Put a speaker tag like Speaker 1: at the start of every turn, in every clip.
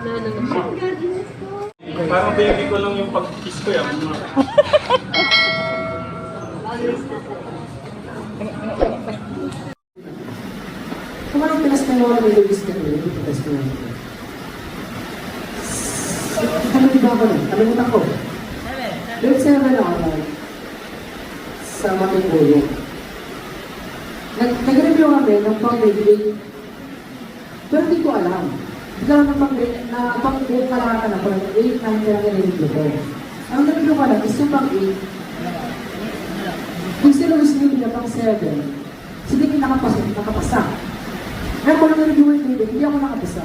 Speaker 1: Na naman siya.
Speaker 2: Parang baby ko lang yung pag-kiss ko yan.
Speaker 3: Kung anong pinas na yung may lubis ka rin, yung pinas na yun. Kalimutan ko na, kalimutan ko. Grade 7 ako na sa Matingulo. Nag Nag-review kami ng pang-grade 8. Pero hindi ko alam. Bigla na pang-grade, na kalahatan na parang 8, 9 ka lang nag-review ko. Ang nag-review ko lang is yung pang-8. Kung sila gusto nyo pang 7, sige nakapasa, nakapasa. Kaya kung nag-review yung grade, hindi ako nakapasa.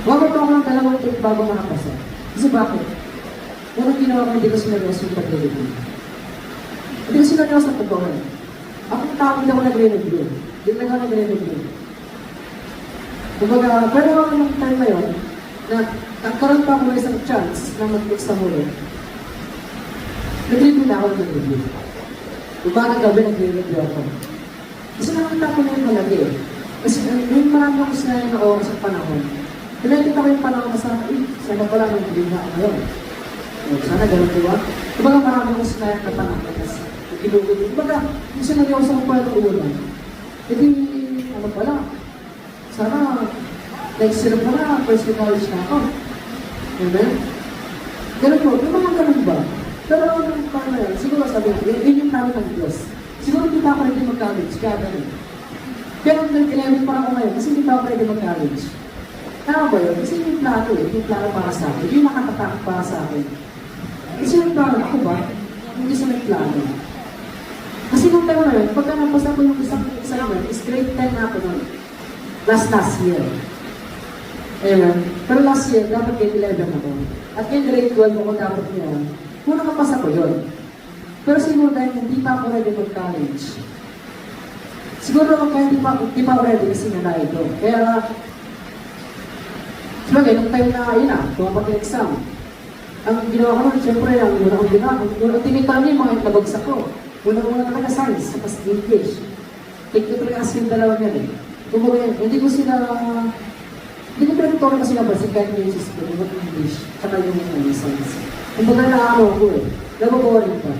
Speaker 3: Pa ako ng dalawang take bago makapasa. Kasi bakit? Unang ginawa ko, hindi ko sineryoso yung pag-review. Hindi ko sineryoso ang totoo. Ako tao, hindi ako nagre-review. Hindi lang ako nagre-review. Kumbaga, pero nung time na yun, na nagkaroon pa ako ng isang chance na mag-fix sa huli, nag-review na ako nag-review. Umaga gabi nagre-review ako. Kasi nakakita ko na yung malagi eh. Kasi uh, may marami akong sinayang na oras sa panahon. Pinakita ko yung panahon na sa, eh, sana pala hindi na ako ngayon. O, sana ganun ko ba? Kumbaga marami akong sinayang na panahon. Kasi ginugod. Kumbaga, yung sinaryoso ko pa yung una. Hindi, ano pala, sana next year pa na, first year college na ako. Amen? Ganun po, yung mga ganun ba? Pero time na yun, siguro sabi ko, yun yung plano ng Diyos. Siguro hindi pa ako ready mag-college, kaya ganun. Pero nung 11 pa ako ngayon, kasi hindi pa ako ready mag-college. Tama ba yun? Kasi yung plano eh, yung plano para sa akin, yung nakatatak para sa akin. Kasi yung plano, ako ba? Hindi sa may plano. Kasi nung time na yun, pagka napasa ko yung isang assignment, is grade 10 na ako nun. Last last year. Ayun. Pero last year, dapat grade 11 ako. At yung grade 12 ako dapat yun. Kung nakapasa ko yun. Pero siguro dahil hindi pa ako ready mag-college. Siguro ako kaya hindi pa, hindi pa ready kasi nga ito. Kaya, sabagay, nung time na, yun na, tumapat yung exam. Ang ginawa ko nun, siyempre, ang una kong ginawa, ang tinitan niya yung mga nabagsak ko. Una-una talaga science, tapos English. Take ko talaga as yung dalawa niyan eh. Kumbaga, hindi ko sila, hindi ko pinagturo kasi na basic kahit yung system, yung English, saka yung uh, science. Kumbaga na ako eh, nababoring pa.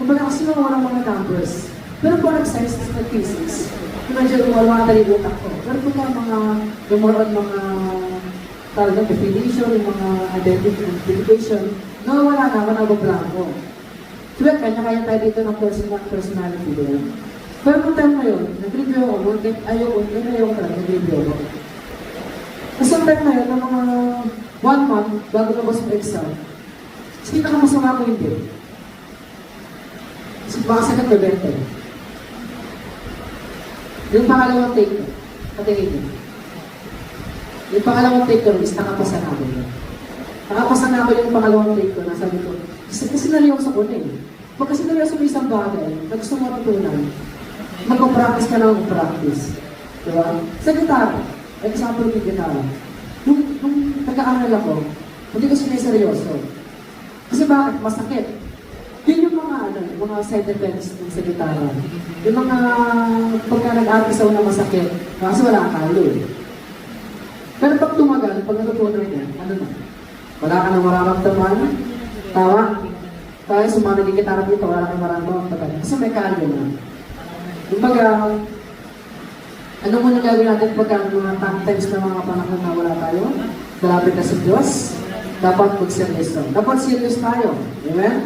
Speaker 3: Kumbaga kasi nung walang mga numbers. Pero kung nag-science at nag-physics, medyo wala mga talibutak ko. Pero kung yung mga, yung mga, mga talagang definition, yung mga identification, nawawala na ako, nabablanko. Diba, kanya-kaya tayo dito ng personal, personality din. Pero nung time na yun, nag-review ako, nung ayoko, yun ayoko talaga, nag-review ako. Kasi yung time na yun, ng mga one month, bago labas ng exam, kasi pinakamasama ko hindi. Kasi baka sa nagbebente. Yung pangalawang take ko, patingin niyo. Yung pangalawang take ko is nakapasa na ako yun. Nakapasa na ako yung pangalawang take ko, nasabi ko, kasi, kasi naliyoso ko na eh. Pag kasi naliyoso mo isang bagay, na gusto mo matutunan, magpa-practice ka na mag-practice. Diba? Sa gitara, example yung gitara. Nung, nung nag-aaral ako, hindi ko siniseryoso. Kasi bakit? Masakit. Yun yung mga, ano, yung mga side effects ng sa gitara. Yung mga, pagka nag-aaral sa una masakit, kasi wala kang halo eh. Pero pag tumagal, pag natutunan niya, ano na? Wala ka nang mararamdaman. Tawa. Tayo sumama ng gitara dito, wala kang mararamdaman. Kasi may kalyo na. Kumbaga, ano muna gagawin natin pagka mga times na mga panahon na wala tayo? Malapit na sa Diyos, dapat mag-serious tayo. Dapat serious tayo. Amen?